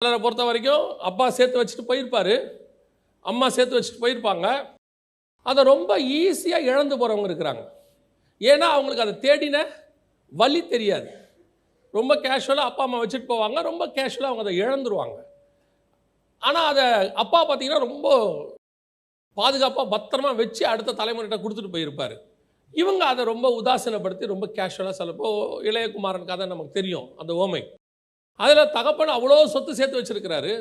சிலரை பொறுத்த வரைக்கும் அப்பா சேர்த்து வச்சுட்டு போயிருப்பார். அம்மா சேர்த்து வச்சுட்டு போயிருப்பாங்க. அதை ரொம்ப ஈஸியாக இழந்து போகிறவங்க இருக்கிறாங்க. ஏன்னா அவங்களுக்கு அதை தேடின வழி தெரியாது. ரொம்ப கேஷுவலாக அப்பா அம்மா வச்சுட்டு போவாங்க. ரொம்ப கேஷுவலாக அவங்க அதை இழந்துருவாங்க. ஆனால் அதை அப்பா பார்த்தீங்கன்னா ரொம்ப பாதுகாப்பாக பத்திரமா வச்சு அடுத்த தலைமுறைகிட்ட கொடுத்துட்டு போயிருப்பார். இவங்க அதை ரொம்ப உதாசீனப்படுத்தி ரொம்ப கேஷுவலாக சிலப்போ இளையகுமாரன் கதை நமக்கு தெரியும். அந்த ஓமை. அதில் தகப்பன் அவ்வளோ சொத்து சேர்த்து வச்சுருக்கிறாரு.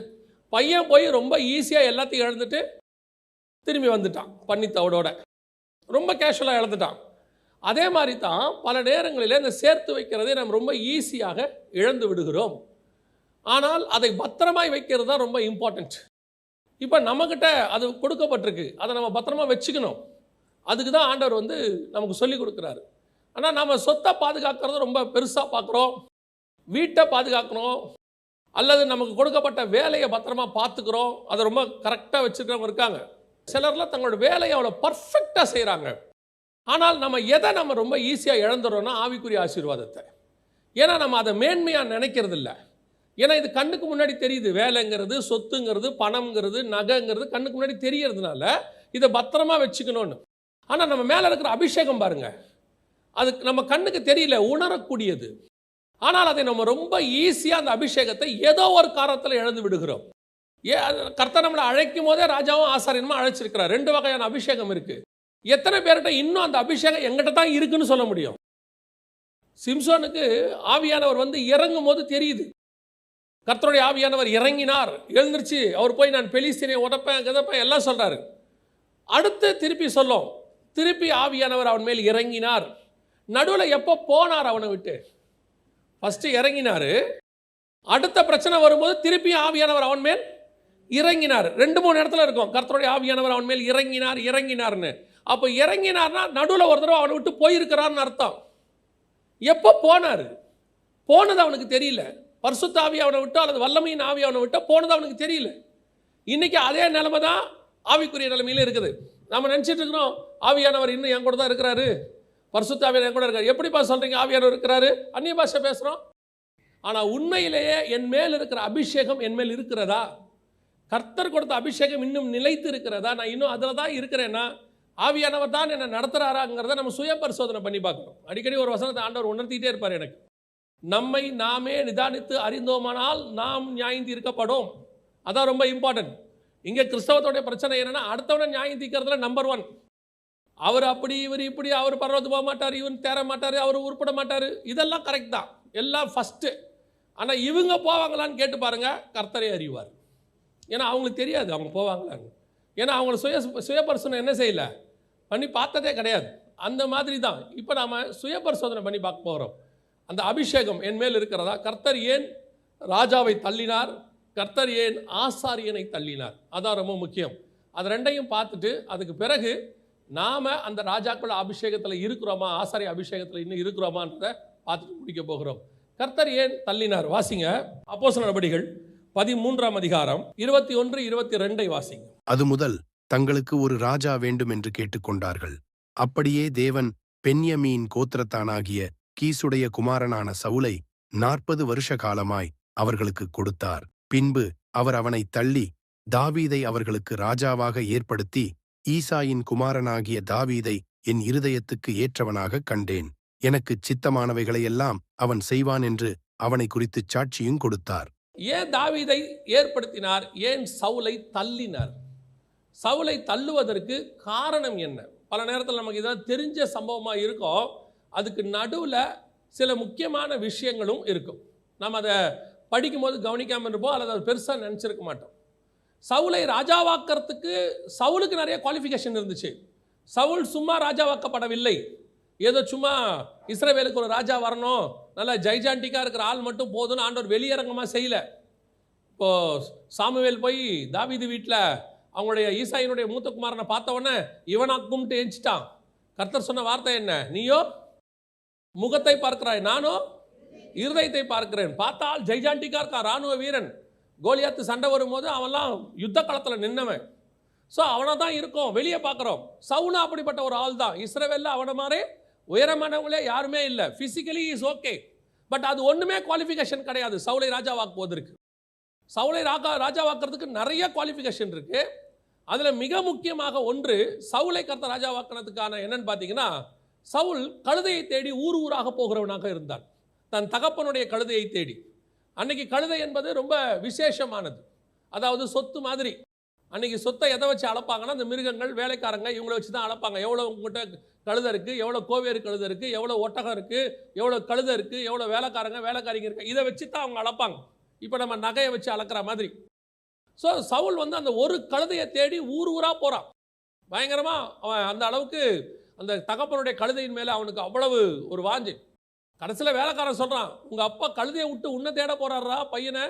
பையன் போய் ரொம்ப ஈஸியாக எல்லாத்தையும் இழந்துட்டு திரும்பி வந்துட்டான் பன்னித்தவடோட. ரொம்ப கேஷுவலாக இழந்துட்டான். அதே மாதிரி தான் பல நேரங்களில் இந்த சேர்த்து வைக்கிறதை நம்ம ரொம்ப ஈஸியாக இழந்து விடுகிறோம். ஆனால் அதை பத்திரமாய் வைக்கிறது தான் ரொம்ப இம்பார்ட்டண்ட் இப்போ நம்மக்கிட்ட அது கொடுக்கப்பட்டிருக்கு. அதை நம்ம பத்திரமா வச்சுக்கணும். அதுக்கு தான் ஆண்டவர் வந்து நமக்கு சொல்லி கொடுக்குறாரு. ஆனால் நம்ம சொத்தை பாதுகாக்கிறது ரொம்ப பெருசாக பார்க்குறோம். வீட்டை பாதுகாக்கணும். அல்லது நமக்கு கொடுக்கப்பட்ட வேலையை பத்திரமா பார்த்துக்கிறோம். அதை ரொம்ப கரெக்டாக வச்சுக்கிறவங்க இருக்காங்க. சிலர்லாம் தங்களோட வேலையை அவ்வளோ பர்ஃபெக்டாக செய்கிறாங்க ஆனால் நம்ம எதை நம்ம ரொம்ப ஈஸியாக இழந்துடுறோம்னா ஆவிக்குரிய ஆசீர்வாதத்தை. ஏன்னா நம்ம அதை மேன்மையாக நினைக்கிறது இல்லை ஏன்னா இது கண்ணுக்கு முன்னாடி தெரியுது. வேலைங்கிறது சொத்துங்கிறது பணம்ங்கிறது நகைங்கிறது கண்ணுக்கு முன்னாடி தெரியறதுனால இதை பத்திரமா வச்சுக்கணும்னு. ஆனால் நம்ம மேலே இருக்கிற அபிஷேகம் பாருங்கள் அது நம்ம கண்ணுக்கு தெரியல உணரக்கூடியது. ஆனால் அதை நம்ம ரொம்ப ஈஸியாக அந்த அபிஷேகத்தை ஏதோ ஒரு காரணத்தில் இழந்து விடுகிறோம். ஏ கர்த்தர் நம்மளை அழைக்கும் போதே ராஜாவும் ஆசாரியனுமா அழைச்சிருக்கிறார். ரெண்டு வகையான அபிஷேகம் இருக்கு. எத்தனை பேர்கிட்ட இன்னும் அந்த அபிஷேகம் எங்கிட்ட தான் இருக்குன்னு சொல்ல முடியும். சிம்சோனுக்கு ஆவியானவர் வந்து இறங்கும் போது தெரியுது. கர்த்தருடைய ஆவியானவர் இறங்கினார். எழுந்திருச்சு அவர் போய் நான் பெலிஸ்தீனை உடப்பேன் கதப்பேன் எல்லாம் சொல்றாரு. அடுத்து திருப்பி சொல்லும். திருப்பி ஆவியானவர் அவன் மேல் இறங்கினார். நடுவில் எப்போ போனார் அவனை விட்டு? ஃபஸ்ட்டு இறங்கினார். அடுத்த பிரச்சனை வரும்போது திருப்பி ஆவியானவர் அவன் மேல் இறங்கினார். ரெண்டு மூணு இடத்துல இருக்கும். கர்த்தருடைய ஆவியானவர் அவன் மேல் இறங்கினார் இறங்கினார்னு. அப்போ இறங்கினார்னா நடுவில் ஒரு தடவை அவனை விட்டு போயிருக்கிறான்னு அர்த்தம். எப்போ போனார்? போனது அவனுக்கு தெரியல. பரிசுத்த ஆவி அவனை விட்டோ அல்லது வல்லமையின் ஆவி அவனை விட்டோ போனது அவனுக்கு தெரியல. இன்றைக்கி அதே நிலைமை தான் ஆவிக்குரிய நிலைமையில இருக்குது. நம்ம நினச்சிட்டு இருக்கிறோம் ஆவியானவர் இன்னும் என் கூட தான் இருக்கிறாரு. பரிசுத்த என் கூட இருக்கார். எப்படிப்பா சொல்கிறீங்க ஆவியானவர் இருக்கிறாரு. அந்நிய பாஷை பேசுகிறோம் ஆனால் உண்மையிலேயே என் மேல் இருக்கிற அபிஷேகம் என் மேல் இருக்கிறதா? கர்த்தர் கொடுத்த அபிஷேகம் இன்னும் நிலைத்து இருக்கிறதா? நான் இன்னும் அதில் தான் இருக்கிறேன்னா ஆவியானவர் தான் என்னை நடத்துகிறாராங்கிறத நம்ம சுய பரிசோதனை பண்ணி பார்க்கணும். அடிக்கடி ஒரு வசனத்தை ஆண்டவர் உணர்த்திட்டே இருப்பார் எனக்கு. நம்மை நாமே நிதானித்து அறிந்தோமானால் நாம் நியாயம் தீர்க்கப்படும். அதான் ரொம்ப இம்பார்ட்டன்ட் இங்கே கிறிஸ்தவத்தோடைய பிரச்சனை என்னன்னா அடுத்தவனை நியாயம் தீர்க்கறதுல நம்பர் ஒன் அவர் அப்படி இவர் இப்படி அவர் பரவத்து போக மாட்டார் இவன் தேர மாட்டார் அவர் உருப்பிட மாட்டார். இதெல்லாம் கரெக்ட் தான். எல்லாம் ஃபஸ்ட்டு ஆனால் இவங்க போவாங்களான்னு கேட்டு பாருங்கள் கர்த்தரை அறிவார். ஏன்னா அவங்களுக்கு தெரியாது அவங்க போவாங்களான்னு. ஏன்னா அவங்கள சுய சுயபரிசோதனை என்ன செய்யல? பண்ணி பார்த்ததே கிடையாது. அந்த மாதிரி தான். இப்போ நாம் சுயபரிசோதனை பண்ணி பார்க்க போகிறோம் அந்த அபிஷேகம் என் மேல் இருக்கிறதா? கர்த்தர் ஏன் ராஜாவை தள்ளினார்? கர்த்தர் ஏன் ஆசாரியனை தள்ளினார்? அதான் ரொம்ப முக்கியம். அது ரெண்டையும் பார்த்துட்டு அதுக்கு பிறகு நாம் அந்த ராஜாக்கள் அபிஷேகத்தில் இருக்கிறோமா? ஆசாரிய அபிஷேகத்தில் இன்னும் இருக்கிறோமான்றத பார்த்துட்டு முடிக்க போகிறோம். கர்த்தர் ஏன் தள்ளினார்? வாசிங்க. அப்போச நடபடிகள் பதிமூன்றாம் அதிகாரம் இருபத்தி ஒன்று இருபத்தி ரெண்டை வாசிங்க. அது முதல் தங்களுக்கு ஒரு ராஜா வேண்டும் என்று கேட்டுக்கொண்டார்கள். அப்படியே தேவன் பென்யமீன் கோத்திரத்தானாகிய கீசுடைய குமாரனான சவுலை நாற்பது வருஷ காலமாய் அவர்களுக்கு கொடுத்தார். பின்பு அவர் அவனை தள்ளி தாவீதை அவர்களுக்கு ராஜாவாக ஏற்படுத்தி ஈசாயின் குமாரனாகிய தாவீதை என் இருதயத்துக்கு ஏற்றவனாகக் கண்டேன். எனக்குச் சித்தமானவைகளையெல்லாம் அவன் செய்வான் என்று அவனை குறித்துச் சாட்சியும் கொடுத்தார். ஏன் தாவீதை ஏற்படுத்தினார்? ஏன் சவுலை தள்ளினார்? சவுலை தள்ளுவதற்கு காரணம் என்ன? பல நேரத்தில் நமக்கு இதெல்லாம் தெரிஞ்ச சம்பவமாக இருக்கும். அதுக்கு நடுவில் சில முக்கியமான விஷயங்களும் இருக்கும். நம்ம அதை படிக்கும்போது கவனிக்காமல் இருப்போம் அல்லது அதை பெருசாக நினச்சிருக்க மாட்டோம். சவுலை ராஜாவாக்கிறதுக்கு சவுலுக்கு நிறைய குவாலிஃபிகேஷன் இருந்துச்சு. சவுல் சும்மா ராஜாவாக்கப்படவில்லை. ஏதோ சும்மா இஸ்ரேவேலுக்கு ஒரு ராஜா வரணும் நல்லா ஜைஜாண்டிக்காக இருக்கிற ஆள் மட்டும் போதும்னு ஆண்டவர் வெளியரங்கமாக செய்யல. இப்போ சாமுவேல் போய் தாவிது வீட்டில் அவங்களுடைய ஈசாயினுடைய மூத்த குமாரனை பார்த்த உடனே இவனா கும்பிட்டு எஞ்சிட்டான் கர்த்தர் சொன்ன வார்த்தை என்ன? நீயோ முகத்தை பார்க்கிறாய் நானோ? இருதயத்தை பார்க்கிறேன். பார்த்தால் ஜெய்ஜாண்டிக்கா இருக்கான் ராணுவ வீரன். கோலியாத்து சண்டை வரும்போது அவன்லாம் யுத்த காலத்தில் நின்னவன். ஸோ அவனை தான் இருக்கும் வெளியே பார்க்குறோம். சவுனா அப்படிப்பட்ட ஒரு ஆள் தான் இஸ்ரேவேலில் அவனை மாதிரி உயரமானவங்களே யாருமே இல்லை. ஃபிசிக்கலி இஸ் ஓகே பட் அது ஒன்றுமே குவாலிஃபிகேஷன் கிடையாது. சவுளை ராஜாவாக்குவதற்கு சவுளை ராஜா ராஜாவாக்குறதுக்கு நிறைய குவாலிஃபிகேஷன் இருக்குது அதில் மிக முக்கியமாக ஒன்று சவுலை ராஜா ராஜாவாக்கினதுக்கான என்னன்னு பார்த்தீங்கன்னா சவுல் கழுதையை தேடி ஊர் ஊராக போகிறவனாக இருந்தான். தன் தகப்பனுடைய கழுதையை தேடி. அன்னைக்கு கழுதை என்பது ரொம்ப விசேஷமானது. அதாவது சொத்து மாதிரி. அன்னைக்கு சொத்தை எதை வச்சு அளப்பாங்கன்னா அந்த மிருகங்கள் வேலைக்காரங்க இவங்கள வச்சு தான் அளப்பாங்க. எவ்வளோ உங்ககிட்ட கழுதை இருக்குது எவ்வளோ கோவேறு கழுதை இருக்குது எவ்வளோ ஒட்டகம் இருக்குது எவ்வளோ கழுதை இருக்குது எவ்வளோ வேலைக்காரங்க வேலைக்காரிங்க இருக்குது இதை வச்சு தான் அவங்க அளப்பாங்க. இப்போ நம்ம நகையை வச்சு அளக்கிற மாதிரி. ஸோ சவுல் வந்து அந்த ஒரு கழுதையை தேடி ஊர் ஊராக போகிறான் பயங்கரமாக அவன் அந்த அளவுக்கு அந்த தகப்பனுடைய கழுதையின் மேலே அவனுக்கு அவ்வளவு ஒரு வாஞ்சை. கடைசியில் வேலைக்காரன் சொல்கிறான் உங்கள் அப்பா கழுதையை விட்டு உன்னை தேட போகிறாரா பையனை.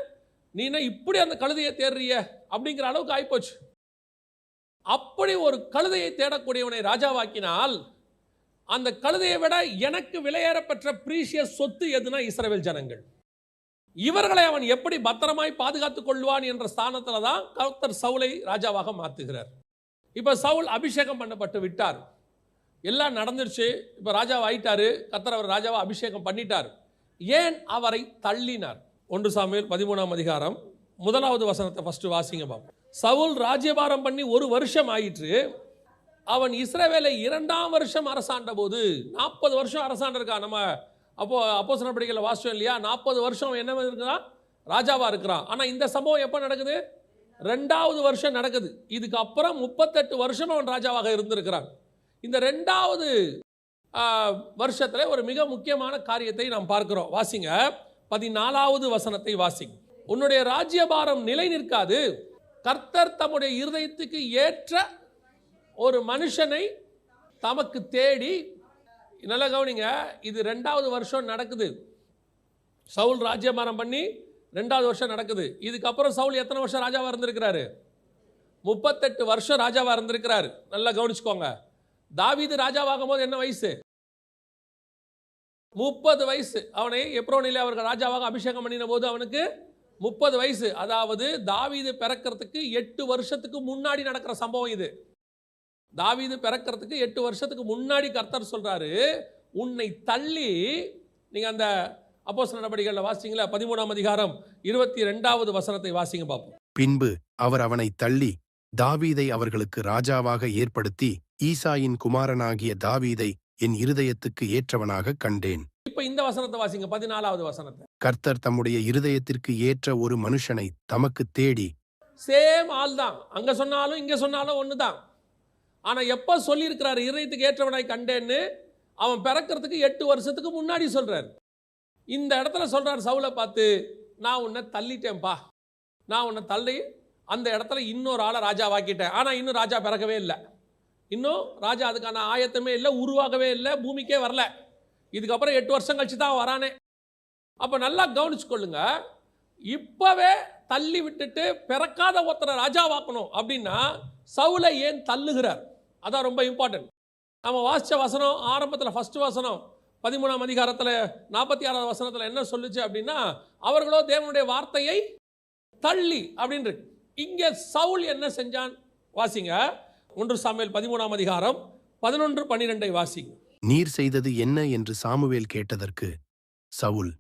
நீ என்ன இப்படி அந்த கழுதையை தேடுறிய அப்படிங்கிற அளவுக்கு ஆகிப்போச்சு அப்படி ஒரு கழுதையை தேடக்கூடியவனை ராஜாவாக்கினால் அந்த கழுதையை விட எனக்கு விலையேறப்பெற்ற ப்ரீஷியஸ் சொத்து எதுனா இஸ்ரேல் ஜனங்கள். இவர்களை அவன் எப்படி பத்திரமாய் பாதுகாத்துக் கொள்வான் என்ற ஸ்தானத்தில் தான் கர்த்தர் சவுலை ராஜாவாக மாற்றுகிறார். இப்போ சவுல் அபிஷேகம் பண்ணப்பட்டு விட்டார். எல்லாம் நடந்துருச்சு. இப்போ ராஜாவை ஆயிட்டாரு. கத்தர் அவர் ராஜாவை அபிஷேகம் பண்ணிட்டார். ஏன் அவரை தள்ளினார்? ஒன்று சாமியில் பதிமூணாம் அதிகாரம் முதலாவது வசனத்தை ஃபஸ்ட்டு வாசிங்க பாப்போம். சவுல் ராஜ்யபாரம் பண்ணி ஒரு வருஷம் ஆயிற்று. அவன் இஸ்ரேவேலை இரண்டாம் வருஷம் அரசாண்ட போது நாற்பது வருஷம் அரசாண்டிருக்கான் நம்ம அப்போ அப்போ படிக்கல வாசிச்சோம் இல்லையா? நாற்பது வருஷம் என்ன இருக்கிறான் ராஜாவாக இருக்கிறான். ஆனால் இந்த சம்பவம் எப்போ நடக்குது? ரெண்டாவது வருஷம் நடக்குது. இதுக்கு அப்புறம் முப்பத்தெட்டு வருஷம் அவன் ராஜாவாக இருந்திருக்கிறான். இந்த ரெண்டாவது வருஷத்தில் ஒரு மிக முக்கியமான காரியத்தை நாம் பார்க்கிறோம். வாசிங்க. பதினாலாவது வசனத்தை வாசிங்க. உன்னுடைய ராஜ்யபாரம் நிலை நிற்காது. கர்த்தர் தம்முடைய இருதயத்துக்கு ஏற்ற ஒரு மனுஷனை தமக்கு தேடி நல்லா கவனிங்க இது ரெண்டாவது வருஷம் நடக்குது. சவுல் ராஜ்யபாரம் பண்ணி ரெண்டாவது வருஷம் நடக்குது. இதுக்கப்புறம் சவுல் எத்தனை வருஷம் ராஜாவாக இருந்திருக்கிறாரு? முப்பத்தெட்டு வருஷம் ராஜாவாக இருந்திருக்கிறாரு. நல்லா கவனிச்சுக்கோங்க. தாவீது ராஜாவாகும் போது என்ன வயசு? முப்பது வயசு. அவனை எப்ரோனிலே அவர்கள் ராஜாவாக அபிஷேகம் பண்ணின போது அவனுக்கு முப்பது வயசு. அதாவது தாவீது பிறக்கிறதுக்கு எட்டு வருஷத்துக்கு முன்னாடி நடக்கிற சம்பவம் இது. தாவீது பிறக்கிறதுக்கு எட்டு வருஷத்துக்கு முன்னாடி கர்த்தர் சொல்றாரு உன்னை தள்ளி நீங்க அந்த அப்போஸ் நடவடிக்கைகளில் வாசிங்களா? பதிமூணாம் அதிகாரம் இருபத்தி ரெண்டாவது வசனத்தை வாசிங்க பார்ப்போம் பின்பு அவர் அவனை தள்ளி தாவீதை அவர்களுக்கு ராஜாவாக ஏற்படுத்தி ஈசாயின் குமாரனாகிய தாவீதை என் இருதயத்துக்கு ஏற்றவனாக கண்டேன். இப்போ இந்த வசனத்தை வாசிங்க பதினாலாவது வசனத்தை. கர்த்தர் தம்முடைய இருதயத்திற்கு ஏற்ற ஒரு மனுஷனை தமக்கு தேடி. சேம் ஆள் தான் அங்க சொன்னாலும் இங்க சொன்னாலும் ஒன்று தான் ஆனா எப்போ சொல்லியிருக்கிறாரு இருதயத்துக்கு ஏற்றவனாய் கண்டேன்னு? அவன் பிறக்கிறதுக்கு எட்டு வருஷத்துக்கு முன்னாடி சொல்றாரு. இந்த இடத்துல சொல்றாரு சவுலை பார்த்து நான் உன்னை தள்ளிட்டேன்ப்பா. நான் உன்னை தள்ளி அந்த இடத்துல இன்னொரு ஆளை ராஜாவாக்கிட்டேன். ஆனா இன்னும் ராஜா பிறக்கவே இல்லை. இன்னும் ராஜா அதுக்கான ஆயத்தமே இல்லை உருவாகவே இல்லை பூமிக்கே வரல. இதுக்கப்புறம் எட்டு வருஷம் கழிச்சு தான் வரானே. அப்போ நல்லா கவனிச்சுக்கொள்ளுங்க. இப்போவே தள்ளி விட்டுட்டு பிறக்காத ஒருத்தரை ராஜாவாக்கணும் அப்படின்னா சவுலை ஏன் தள்ளுகிறார்? அதான் ரொம்ப இம்பார்ட்டன்ட் நம்ம வாசித்த வசனம் ஆரம்பத்தில் ஃபர்ஸ்ட் வசனம் பதிமூணாம் அதிகாரத்தில் நாற்பத்தி ஆறாவது வசனத்தில் என்ன சொல்லுச்சு அப்படின்னா அவர்களோ தேவனுடைய வார்த்தையை தள்ளி அப்படின்னு இருக்கு. இங்கே சவுல் என்ன செஞ்சான்? வாசிங்க. ஒன்று சாமியல் பதிமூணாம் அதிகாரம் பதினொன்று பன்னிரெண்டை வாசிங்க. நீர் செய்தது என்ன என்று சாமுவேல் கேட்டதற்கு சவுல்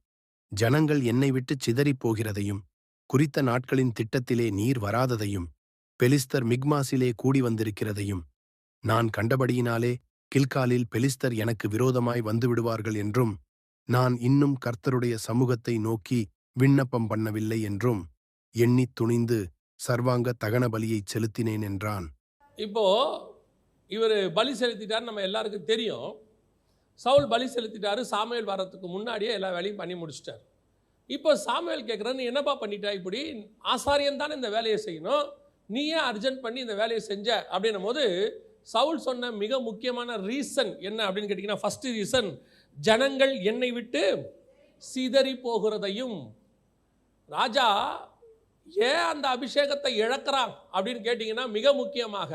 ஜனங்கள் என்னை விட்டு சிதறிப் போகிறதையும் குறித்த நாட்களின் திட்டத்திலே நீர் வராததையும் பெலிஸ்தர் மிக்மாசிலே கூடி வந்திருக்கிறதையும் நான் கண்டபடியினாலே கில்காலில் பெலிஸ்தர் எனக்கு விரோதமாய் வந்துவிடுவார்கள் என்றும் நான் இன்னும் கர்த்தருடைய சமூகத்தை நோக்கி விண்ணப்பம் பண்ணவில்லை என்றும் எண்ணித் துணிந்து சர்வாங்க தகன பலியைச் செலுத்தினேன் என்றான். இப்போது இவர் பலி செலுத்திட்டார் நம்ம எல்லாருக்கும் தெரியும். சவுல் பலி செலுத்திட்டாரு சாமுவேல் வரத்துக்கு முன்னாடியே எல்லா வேலையும் பண்ணி முடிச்சிட்டார். இப்போ சாமுவேல் கேட்குறேன் நீ என்னப்பா பண்ணிட்டா? இப்படி ஆசாரியன் தானே இந்த வேலையை செய்யணும். நீ ஏன் அர்ஜென்ட் பண்ணி இந்த வேலையை செஞ்ச அப்படின்னும் போது சவுல் சொன்ன மிக முக்கியமான ரீசன் என்ன அப்படின்னு கேட்டிங்கன்னா ஃபஸ்ட்டு ரீசன் ஜனங்கள் என்னை விட்டு சிதறி போகிறதையும். ராஜா ஏன் அந்த அபிஷேகத்தை இழக்கிறான் அப்படின்னு கேட்டிங்கன்னா மிக முக்கியமாக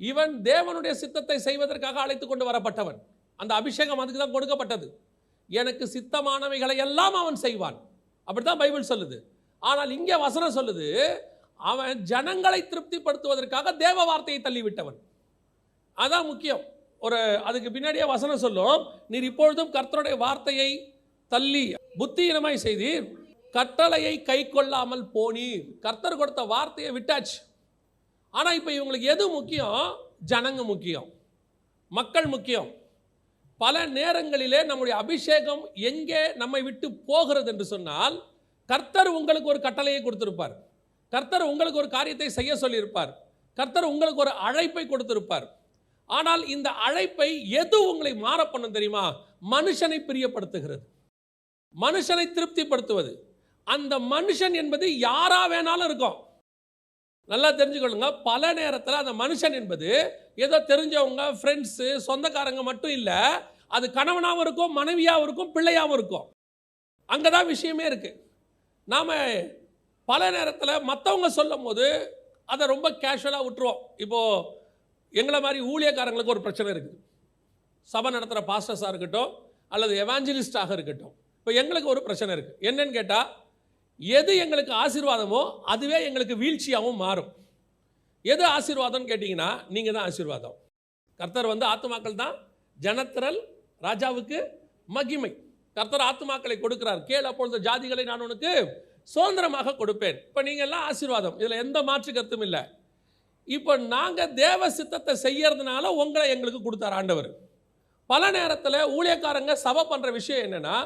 இவன் தேவனுடைய சித்தத்தை செய்வதற்காக அழைத்து கொண்டு வரப்பட்டவன். அந்த அபிஷேகம் அதுக்கு தான் கொடுக்கப்பட்டது. எனக்கு சித்தமானவைகளை எல்லாம் அவன் செய்வான். அப்படித்தான் பைபிள் சொல்லுது. ஆனால் இங்கே வசனம் சொல்லுது அவன் ஜனங்களை திருப்திப்படுத்துவதற்காக தேவ வார்த்தையை தள்ளிவிட்டவன். அதான் முக்கியம். ஒரு அதுக்கு பின்னாடியே வசனம் சொல்லும் நீர் இப்பொழுதும் கர்த்தருடைய வார்த்தையை தள்ளி புத்தியினமாய் செய்தீர். கட்டளையை கை கொள்ளாமல் போனீர். கர்த்தர் கொடுத்த வார்த்தையை விட்டாச்சு. ஆனால் இப்போ இவங்களுக்கு எது முக்கியம்? ஜனங்க முக்கியம். மக்கள் முக்கியம். பல நேரங்களிலே நம்முடைய அபிஷேகம் எங்கே நம்மை விட்டு போகிறது என்று சொன்னால் கர்த்தர் உங்களுக்கு ஒரு கட்டளையை கொடுத்திருப்பார். கர்த்தர் உங்களுக்கு ஒரு காரியத்தை செய்ய சொல்லியிருப்பார். கர்த்தர் உங்களுக்கு ஒரு அழைப்பை கொடுத்திருப்பார். ஆனால் இந்த அழைப்பை எது உங்களை மாற பண்ணும் தெரியுமா? மனுஷனை பிரியப்படுத்துகிறது. மனுஷனை திருப்திப்படுத்துவது. அந்த மனுஷன் என்பது யாரா வேணாலும் இருக்கும். நல்லா தெரிஞ்சுக்கொள்ளுங்க. பல நேரத்தில் அந்த மனுஷன் என்பது ஏதோ தெரிஞ்சவங்க ஃப்ரெண்ட்ஸு சொந்தக்காரங்க மட்டும் இல்லை. அது கணவனாகவும் இருக்கும் மனைவியாகவும் இருக்கும் பிள்ளையாகவும் இருக்கும். அங்கே தான் விஷயமே இருக்குது நாம் பல நேரத்தில் மற்றவங்க சொல்லும் போது அதை ரொம்ப கேஷுவலாக விட்டுருவோம். இப்போது எங்களை மாதிரி ஊழியக்காரங்களுக்கு ஒரு பிரச்சனை இருக்குது. சபை நடத்துகிற பாஸ்டர்ஸாக இருக்கட்டும் அல்லது எவாஞ்சலிஸ்டாக இருக்கட்டும். இப்போ எங்களுக்கு ஒரு பிரச்சனை இருக்குது என்னன்னு கேட்டால் எது எங்களுக்கு ஆசீர்வாதமோ அதுவே எங்களுக்கு வீழ்ச்சியாகவும் மாறும். எது ஆசீர்வாதம்னு கேட்டிங்கன்னா நீங்கள் தான் ஆசீர்வாதம். கர்த்தர் வந்து ஆத்துமாக்கள் தான். ஜனத்திரல் ராஜாவுக்கு மகிமை. கர்த்தர் ஆத்துமாக்களை கொடுக்கிறார். கேள் அப்பொழுது ஜாதிகளை நான் உனக்கு சுதந்திரமாக கொடுப்பேன். இப்போ நீங்கள் எல்லாம் ஆசீர்வாதம். இதில் எந்த மாற்று கருத்தும் இல்லை. இப்போ நாங்கள் தேவ சித்தத்தை செய்யறதுனால உங்களை எங்களுக்கு கொடுத்தார் ஆண்டவர். பல நேரத்தில் ஊழியக்காரங்க சபை பண்ணுற விஷயம் என்னென்னா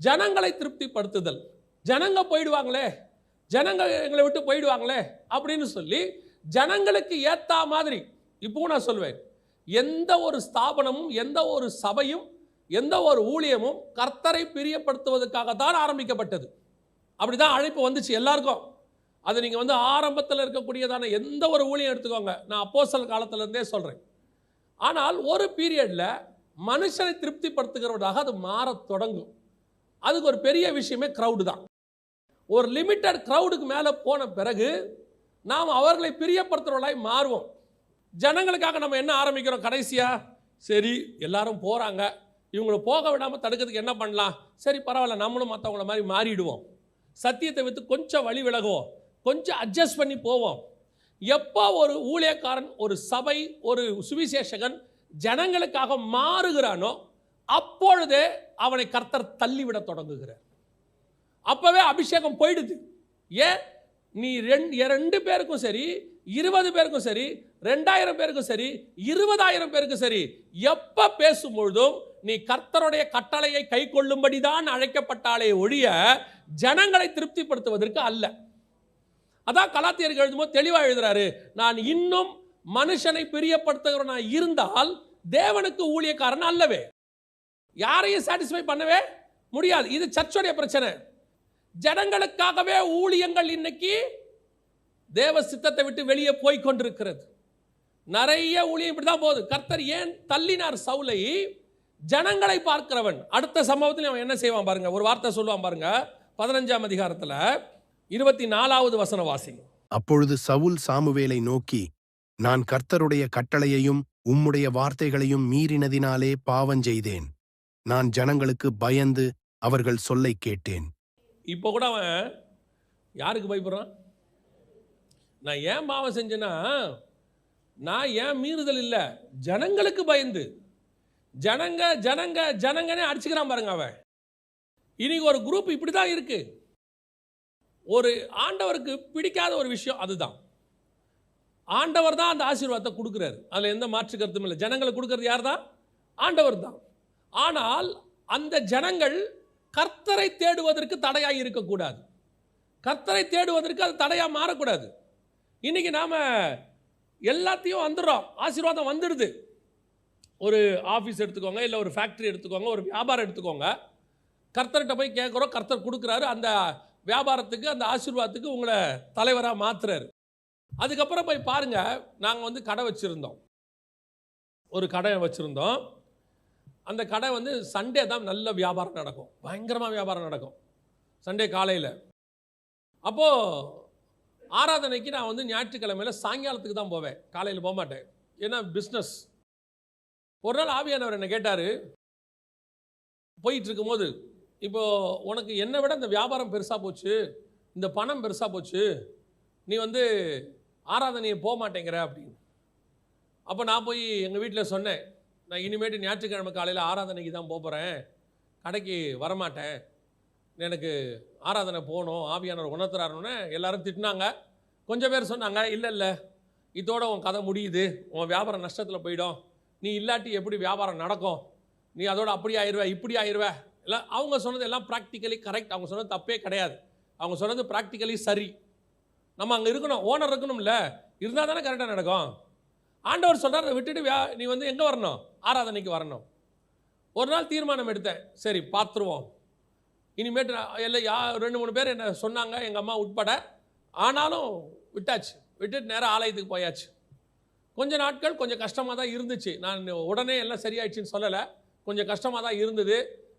ஜனங்களை திருப்திப்படுத்துதல். ஜனங்க போயிடுவாங்களே ஜனங்க எங்களை விட்டு போயிடுவாங்களே அப்படின்னு சொல்லி ஜனங்களுக்கு ஏற்ற மாதிரி இப்போவும் நான் சொல்வேன் எந்த ஒரு ஸ்தாபனமும் எந்த ஒரு சபையும் எந்த ஒரு ஊழியமும் கர்த்தரை பிரியப்படுத்துவதற்காக தான் ஆரம்பிக்கப்பட்டது. அப்படிதான் அழைப்பு வந்துச்சு எல்லாருக்கும். அது நீங்கள் வந்து ஆரம்பத்தில் இருக்கக்கூடியதான எந்த ஒரு ஊழியம் எடுத்துக்கோங்க நான் அப்போசல் காலத்திலேருந்தே சொல்கிறேன் ஆனால் ஒரு பீரியடில் மனுஷனை திருப்திப்படுத்துகிறவதாக அது மாறத் தொடங்கும். அதுக்கு ஒரு பெரிய விஷயமே க்ரௌடு தான். ஒரு லிமிட்டட் க்ரௌடுக்கு மேலே போன பிறகு நாம் அவர்களை பிரியப்படுத்துகிறவர்களாய் மாறுவோம். ஜனங்களுக்காக நம்ம என்ன ஆரம்பிக்கிறோம் கடைசியாக சரி எல்லாரும் போகிறாங்க இவங்களை போக விடாமல் தடுக்கிறதுக்கு என்ன பண்ணலாம்? சரி பரவாயில்ல நம்மளும் மற்றவங்கள மாதிரி மாறிடுவோம். சத்தியத்தை விற்று கொஞ்சம் வழி விலகுவோம். கொஞ்சம் அட்ஜஸ்ட் பண்ணி போவோம். எப்போ ஒரு ஊழியக்காரன் ஒரு சபை ஒரு சுவிசேஷகன் ஜனங்களுக்காக மாறுகிறானோ அப்பொழுதே அவனை கர்த்தர் தள்ளிவிட தொடங்குகிறார். அப்பவே அபிஷேகம் போயிடுது. ஏன்? நீ ரெண்டு ரெண்டு பேருக்கும் சரி இருபது பேருக்கும் சரி ரெண்டாயிரம் பேருக்கும் சரி இருபதாயிரம் பேருக்கும் சரி எப்போ பேசும்பொழுதும் நீ கர்த்தருடைய கட்டளையை கை கொள்ளும்படிதான் அழைக்கப்பட்டாலே ஒழிய ஜனங்களை திருப்திப்படுத்துவதற்கு அல்ல. அதான் கலாத்தியர்கள் எழுதும்போது தெளிவாக எழுதுறாரு நான் இன்னும் மனுஷனை பிரியப்படுத்துகிறவனா இருந்தால் தேவனுக்கு ஊழியக்காரன் அல்லவே. யாரையும் சாட்டிஸ்ஃபை பண்ணவே முடியாது. இது சர்ச்சுடைய பிரச்சனை. ஜனங்களுக்காகவே ஊழியங்கள் இன்னைக்கு தேவ சித்தத்தை விட்டு வெளியே போய் கொண்டிருக்கிறது. நிறைய ஊழியம் இப்படி தான் போகுது. கர்த்தர் ஏன் தள்ளினார் சவுலை? ஜனங்களை பார்க்கிறவன். அடுத்த சம்பவத்தில் அவன் என்ன செய்வான் பாருங்க? ஒரு வார்த்தை சொல்லுவான் பாருங்க. பதினஞ்சாம் அதிகாரத்தில் இருபத்தி நாலாவது வசன வாசி அப்பொழுது சவுல் சாமுவேலை நோக்கி நான் கர்த்தருடைய கட்டளையையும் உம்முடைய வார்த்தைகளையும் மீறினதினாலே பாவஞ்செய்தேன். நான் ஜனங்களுக்கு பயந்து அவர்கள் சொல்லைக் கேட்டேன். இப்போ கூட அவன் யாருக்கு பயப்படுறான்? நான் ஏன் பாவம் செஞ்சேன்னா நான் ஏன் மீறுதல் இல்லை? ஜனங்களுக்கு பயந்து. ஜனங்க ஜனங்க ஜனங்கனே அடிச்சுக்கிறான் பாருங்க அவன். இன்னைக்கு ஒரு குரூப் இப்படி தான் இருக்கு. ஒரு ஆண்டவருக்கு பிடிக்காத ஒரு விஷயம் அதுதான். ஆண்டவர் தான் அந்த ஆசீர்வாதத்தை கொடுக்குறாரு. அதில் எந்த மாற்று கருத்தும் இல்லை. ஜனங்களை கொடுக்கறது யார் தான் ஆண்டவர் தான். ஆனால் அந்த ஜனங்கள் கர்த்தரை தேடுவதற்கு தடையாக இருக்கக்கூடாது. கர்த்தரை தேடுவதற்கு அது தடையாக மாறக்கூடாது. இன்னைக்கு நாம் எல்லாத்தையும் வந்துடுறோம். ஆசீர்வாதம் வந்துடுது. ஒரு ஆஃபீஸ் எடுத்துக்கோங்க இல்லை ஒரு ஃபேக்ட்ரி எடுத்துக்கோங்க ஒரு வியாபாரம் எடுத்துக்கோங்க. கர்த்தர்கிட்ட போய் கேட்குறோம் கர்த்தர் கொடுக்குறாரு. அந்த வியாபாரத்துக்கு அந்த ஆசீர்வாதத்துக்கு உங்களை தலைவராக மாற்றுறாரு அதுக்கப்புறம் போய் பாருங்க நாங்கள் வந்து கடை வச்சுருந்தோம். ஒரு கடை வச்சுருந்தோம். அந்த கடை வந்து சண்டே தான் நல்ல வியாபாரம் நடக்கும். பயங்கரமாக வியாபாரம் நடக்கும். சண்டே காலையில். அப்போது ஆராதனைக்கு நான் வந்து ஞாயிற்றுக்கிழமையில் சாயங்காலத்துக்கு தான் போவேன். காலையில் போக மாட்டேன். ஏன்னா பிஸ்னஸ் ஒரு நாள் ஆவியானவர் என்னை கேட்டார் போயிட்டு இருக்கும்போது இப்போது உனக்கு என்னை விட இந்த வியாபாரம் பெருசாக போச்சு? இந்த பணம் பெருசாக போச்சு? நீ வந்து ஆராதனையை போக மாட்டேங்கிற? அப்படின்னு. அப்போ நான் போய் எங்கள் வீட்டில் சொன்னேன். நான் இனிமேட்டு ஞாயிற்றுக்கிழமை காலையில் ஆராதனைக்கு தான் போகிறேன் கடைக்கு வரமாட்டேன். எனக்கு ஆராதனை போகணும். ஆவியானவர் உணர்த்துறாருன்னு எல்லாரும் திட்டினாங்க. கொஞ்சம் பேர் சொன்னாங்க இல்லை இல்லை. இதோட உன் கதை முடியுது. உன் வியாபாரம் நஷ்டத்தில் போயிடும். நீ இல்லாட்டி எப்படி வியாபாரம் நடக்கும்? நீ அதோட அப்படி ஆயிடுவ இப்படி ஆயிடுவ இல்லை அவங்க சொன்னது எல்லாம் ப்ராக்டிக்கலி கரெக்ட் அவங்க சொன்னது தப்பே கிடையாது. அவங்க சொன்னது ப்ராக்டிக்கலி சரி. நம்ம அங்கே இருக்கணும். ஓனர் இருக்கணும்ல. இருந்தால் தானே கரெக்டாக நடக்கும். ஆண்டவர் சொல்கிறார் அதை விட்டுட்டு வியா நீ வந்து எங்கே வரணும்? ஆராதனைக்கு வரணும். ஒரு நாள் தீர்மானம் எடுத்தேன். சரி பார்த்துருவோம். இனிமேட்டு இல்லை எல்லாம் யா ரெண்டு மூணு பேர் என்ன சொன்னாங்க எங்கள் அம்மா உட்பட. ஆனாலும் விட்டாச்சு. விட்டுட்டு நேராக ஆலயத்துக்கு போயாச்சு. கொஞ்ச நாட்கள் கொஞ்சம் கஷ்டமாக தான் இருந்துச்சு. நான் உடனே எல்லாம் சரியாயிடுச்சுன்னு சொல்லலை. கொஞ்சம் கஷ்டமாக தான் இருந்தது.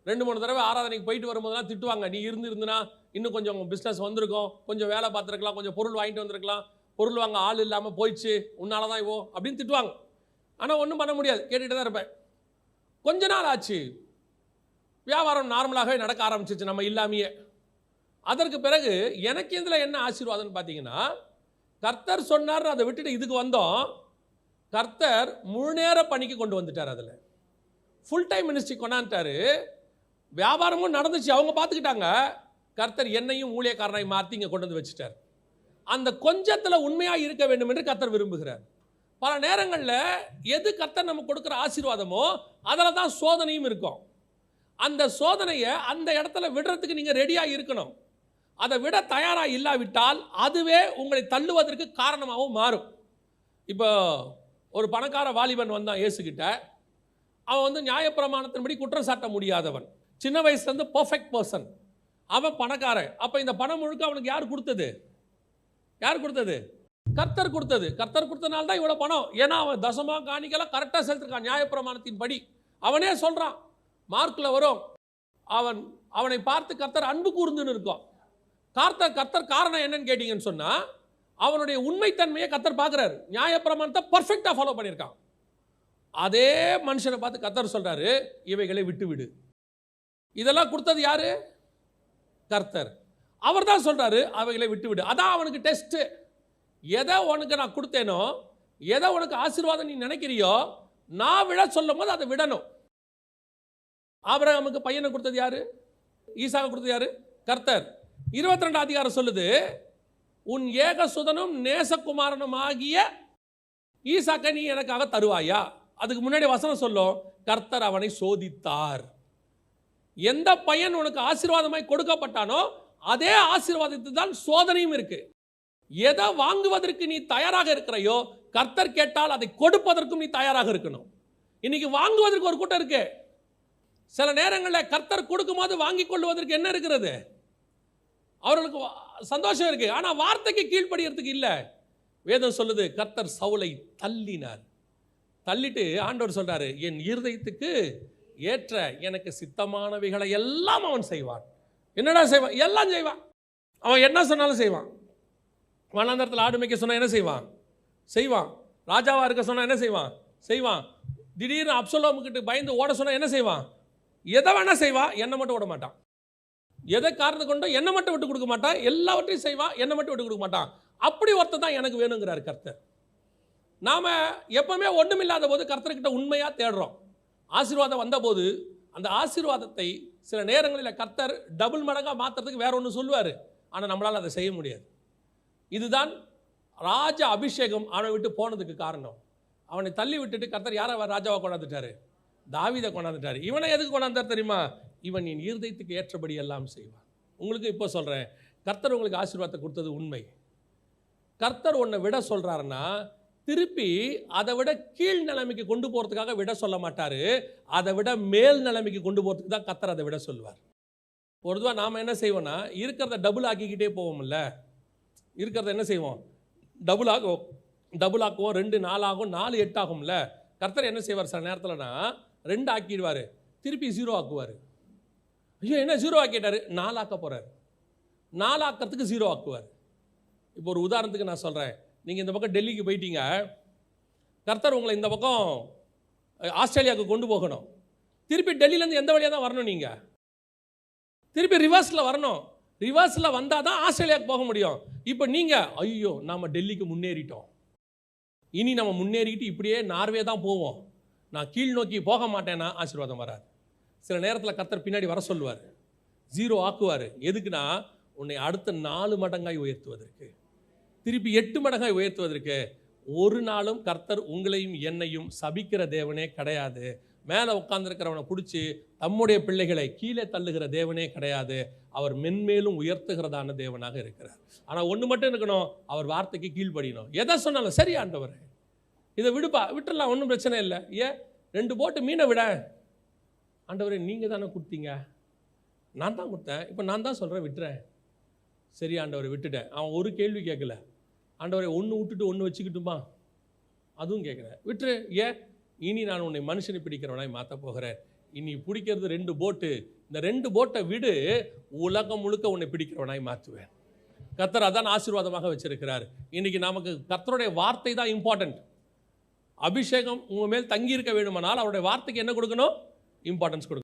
ரெண்டு மூணு தடவை ஆராதனைக்கு போயிட்டு வரும்போதெல்லாம் திட்டுவாங்க. நீ இருந்து இருந்துனா இன்னும் கொஞ்சம் பிஸ்னஸ் வந்திருக்கும். கொஞ்சம் வேலை பார்த்துருக்கலாம். கொஞ்சம் பொருள் வாங்கிட்டு வந்திருக்கலாம். பொருள் வாங்க ஆள் இல்லாமல் போயிடுச்சு உன்னால தான் இவோ அப்படின்னு திட்டுவாங்க. ஆனால் ஒன்றும் பண்ண முடியாது. கேட்டுகிட்டு தான் இருப்பேன். கொஞ்ச நாள் ஆச்சு. வியாபாரம் நார்மலாகவே நடக்க ஆரம்பிச்சிச்சு நம்ம இல்லாமையே. அதற்கு பிறகு எனக்கு இதில் என்ன ஆசீர்வாதம்னு பார்த்தீங்கன்னா கர்த்தர் சொன்னார் அதை விட்டுட்டு இதுக்கு வந்தோம். கர்த்தர் முழு நேர பணிக்கு கொண்டு வந்துட்டார் அதில். ஃபுல் டைம் மினிஸ்ட்ரி கொண்டாந்துட்டாரு. வியாபாரமும் நடந்துச்சு. அவங்க பார்த்துக்கிட்டாங்க கர்த்தர் என்னையும் ஊழியக்காரனாய் மாற்றி இங்கே கொண்டு வந்து வச்சுட்டார். அந்த கொஞ்சத்தில் உண்மையாக இருக்க வேண்டும் என்று கத்தர் விரும்புகிறார். பல நேரங்களில் எது கத்தர் நம்ம கொடுக்குற ஆசீர்வாதமோ அதில் தான் சோதனையும் இருக்கும். அந்த சோதனையை அந்த இடத்துல விடுறதுக்கு நீங்கள் ரெடியாக இருக்கணும். அதை விட தயாராக இல்லாவிட்டால் அதுவே உங்களை தள்ளுவதற்கு காரணமாகவும் மாறும். இப்போ ஒரு பணக்கார வாலிபன் வந்தான் இயேசுக்கிட்ட அவன் வந்து நியாயப்பிரமாணத்தின்படி குற்றம் சாட்ட முடியாதவன். சின்ன வயசுலேருந்து பர்ஃபெக்ட் பர்சன் அவன் பணக்காரன். அப்போ இந்த பணம் முழுக்க அவனுக்கு யார் கொடுத்தது? யார் கொடுத்தது? கர்த்தர் கொடுத்தது. கர்த்தர் கொடுத்தனால தான் இவ்வளோ பணம். ஏன்னா அவன் தசமா காணிக்கலாம் கரெக்டாக செலுத்திருக்கான். நியாயப்பிரமாணத்தின் படி. அவனே சொல்கிறான் மார்க்கில் வரும். அவன் அவனை பார்த்து கர்த்தர் அன்பு கூர்ந்துன்னு இருக்கும். கர்த்தர் கர்த்தர் காரணம் என்னன்னு கேட்டிங்கன்னு சொன்னால் அவனுடைய உண்மைத்தன்மையை கர்த்தர் பார்க்குறாரு. நியாயப்பிரமாணத்தை பர்ஃபெக்டாக ஃபாலோ பண்ணியிருக்கான். அதே மனுஷனை பார்த்து கர்த்தர் சொல்கிறாரு இவைகளை விட்டு விடு இதெல்லாம் கொடுத்தது யாரு? கர்த்தர். அவர் தான் சொல்கிறாரு அவைகளை விட்டுவிடு. அதான் அவனுக்கு டெஸ்ட்டு எதை உனக்கு நான் கொடுத்தேனோ எதை உனக்கு ஆசீர்வாதம் நீ நினைக்கிறியோ நான் விட சொல்லும் போது அதை விடணும். ஆபிரகாமுக்கு பையனை கொடுத்தது யாரு? ஈசாவை கொடுத்தது யாரு? கர்த்தர். இருபத்தி ரெண்டு அதிகாரம் சொல்லுது உன் ஏகசுதனும் நேசகுமாரனும் ஆகிய ஈசாக்கை நீ எனக்காக தருவாயா? அதுக்கு முன்னாடி வசனம் சொல்லும் கர்த்தர் அவனை சோதித்தார். எந்த பையன் உனக்கு ஆசீர்வாதமாய் கொடுக்கப்பட்டானோ அதே ஆசீர்வாதத்தில் தான் சோதனையும் இருக்கு. எதை வாங்குவதற்கு நீ தயாராக இருக்கிறையோ கர்த்தர் கேட்டால் அதை கொடுப்பதற்கும் நீ தயாராக இருக்கணும். இன்னைக்கு வாங்குவதற்கு ஒரு கூட்டம் இருக்கு. சில நேரங்களில் கர்த்தர் கொடுக்கும்போது வாங்கி கொள்வதற்கு என்ன இருக்கிறது? அவர்களுக்கு சந்தோஷம் இருக்கு. ஆனால் வார்த்தைக்கு கீழ்ப்படியறதுக்கு இல்லை. வேதம் சொல்லுது கர்த்தர் சவுலை தள்ளினார். தள்ளிட்டு ஆண்டவர் சொல்றாரு என் இருதயத்துக்கு ஏற்ற எனக்கு சித்தமானவைகளை எல்லாம் அவன் செய்வான். என்னடா செய்வான்? எல்லாம் செய்வான். அவன் என்ன சொன்னாலும் செய்வான். வனாந்தரத்தில் ஆடு மேய்க்க சொன்னால் என்ன செய்வான்? செய்வான். ராஜாவாக இருக்க சொன்னால் என்ன செய்வான்? செய்வான். திடீர்னு அப்சலோமுக்கிட்ட பயந்து ஓட சொன்னால் என்ன செய்வான்? எதை வேணால் செய்வான் என்னை மட்டும் ஓட மாட்டான். எதை காரணம் கொண்டோ என்னை மட்டும் விட்டு கொடுக்க மாட்டான். எல்லாவற்றையும் செய்வான் என்னை மட்டும் விட்டு கொடுக்க மாட்டான். அப்படி ஒருத்தர் தான் எனக்கு வேணுங்கிறார் கர்த்தர். நாம் எப்பவுமே ஒன்றுமில்லாத போது கர்த்தர்கிட்ட உண்மையாக தேடுறோம். ஆசீர்வாதம் வந்தபோது அந்த ஆசீர்வாதத்தை சில நேரங்களில் கர்த்தர் டபுள் மடங்காக மாற்றுறதுக்கு வேற ஒன்று சொல்லுவார். ஆனால் நம்மளால் அதை செய்ய முடியாது. இதுதான் ராஜ அபிஷேகம் அவனை விட்டு போனதுக்கு காரணம். அவனை தள்ளி விட்டுட்டு கர்த்தர் யாரை ராஜாவை கொண்டாந்துட்டாரு? தாவிதை கொண்டாந்துட்டார். இவனை எதுக்கு கொண்டாந்தார் தெரியுமா? இவன் என் இருதயத்துக்கு ஏற்றபடி எல்லாம் செய்வான். உங்களுக்கு இப்போ சொல்கிறேன் கர்த்தர் உங்களுக்கு ஆசீர்வாதத்தை கொடுத்தது உண்மை. கர்த்தர் உன்னை விட சொல்கிறாருன்னா திருப்பி அதை விட கீழ் நிலைமைக்கு கொண்டு போகிறதுக்காக விட சொல்ல மாட்டார். அதை விட மேல் நிலைமைக்கு கொண்டு போகிறதுக்கு தான் கத்தர் அதை விட சொல்லுவார். பொதுவாக நாம் என்ன செய்வோம்னா இருக்கிறத டபுள் ஆக்கிக்கிட்டே போவோம்ல. இருக்கிறத என்ன செய்வோம்? டபுள் ஆகும் டபுள் ஆக்குவோம் ரெண்டு நாலு ஆகும் நாலு எட்டு ஆகும்ல. கர்த்தர் என்ன செய்வார்? சில நேரத்தில்னா ரெண்டு ஆக்கிடுவார். திருப்பி ஜீரோ ஆக்குவார். ஐயோ என்ன ஜீரோ ஆக்கிட்டார்? நாலு ஆக்க போகிறார் நாலு ஆக்கிறதுக்கு ஜீரோ ஆக்குவார். இப்போ ஒரு உதாரணத்துக்கு நான் சொல்கிறேன் நீங்கள் இந்த பக்கம் டெல்லிக்கு போயிட்டீங்க. கர்த்தர் உங்களை இந்த பக்கம் ஆஸ்திரேலியாவுக்கு கொண்டு போகணும். திருப்பி டெல்லியிலேருந்து எந்த வழியாக தான் வரணும் நீங்கள் திருப்பி ரிவர்ஸில் வரணும். ரிவர்ஸில் வந்தால் தான் ஆஸ்திரேலியாவுக்கு போக முடியும். இப்போ நீங்கள் ஐயோ நாம் டெல்லிக்கு முன்னேறிட்டோம். இனி நம்ம முன்னேறிக்கிட்டு இப்படியே நார்வே தான் போவோம். நான் கீழ் நோக்கி போக மாட்டேன்னா ஆசீர்வாதம் வராது. சில நேரத்தில் கர்த்தர் பின்னாடி வர சொல்லுவார். ஜீரோ ஆக்குவார். எதுக்குன்னா உன்னை அடுத்த நாலு மடங்காய் உயர்த்துவதற்கு. திருப்பி எட்டு மடங்காய் உயர்த்துவதற்கு ஒரு நாளும் கர்த்தர் உங்களையும் என்னையும் சபிக்கிற தேவனே கிடையாது. மேலே உட்காந்துருக்கிறவனை பிடிச்சி தம்முடைய பிள்ளைகளை கீழே தள்ளுகிற தேவனே கிடையாது. அவர் மென்மேலும் உயர்த்துகிறதான தேவனாக இருக்கிறார். ஆனால் ஒன்று மட்டும் இருக்கணும் அவர் வார்த்தைக்கு கீழ்ப்படியணும். எதை சொன்னாலும் சரி ஆண்டவர். இதை விடுப்பா விட்டுடலாம் ஒன்றும் பிரச்சனை இல்லை. ஏன் ரெண்டு போட்டு மீனை விட. ஆண்டவரே நீங்கள் தானே கொடுத்தீங்க. நான் தான் கொடுத்தேன். இப்போ நான் தான் சொல்கிறேன் விட்டுறேன். சரி ஆண்டவரை விட்டுட்டேன். அவன் ஒரு கேள்வி கேட்கல. ஆண்டவரை ஒன்று விட்டுட்டு ஒன்று வச்சுக்கிட்டுமா? அதுவும் கேட்குறேன் விட்டுரு. ஏன் இனி நான் உன்னை மனுஷனை பிடிக்கிறவனாய் மாற்ற போகிறேன். இனி பிடிக்கிறது ரெண்டு போட்டு. இந்த ரெண்டு போட்டை விடு. உலகம் முழுக்க உன்னை பிடிக்கிறவனாய் மாற்றுவேன். கத்தர் அதான் ஆசீர்வாதமாக வச்சிருக்கிறார். இன்னைக்கு நமக்கு கத்தருடைய வார்த்தை தான் இம்பார்ட்டன்ட் அபிஷேகம் உங்கள் மேல் தங்கி இருக்க வேண்டுமானால் அவருடைய வார்த்தைக்கு என்ன கொடுக்கணும்? இம்பார்ட்டன்ஸ் கொடுக்கணும்.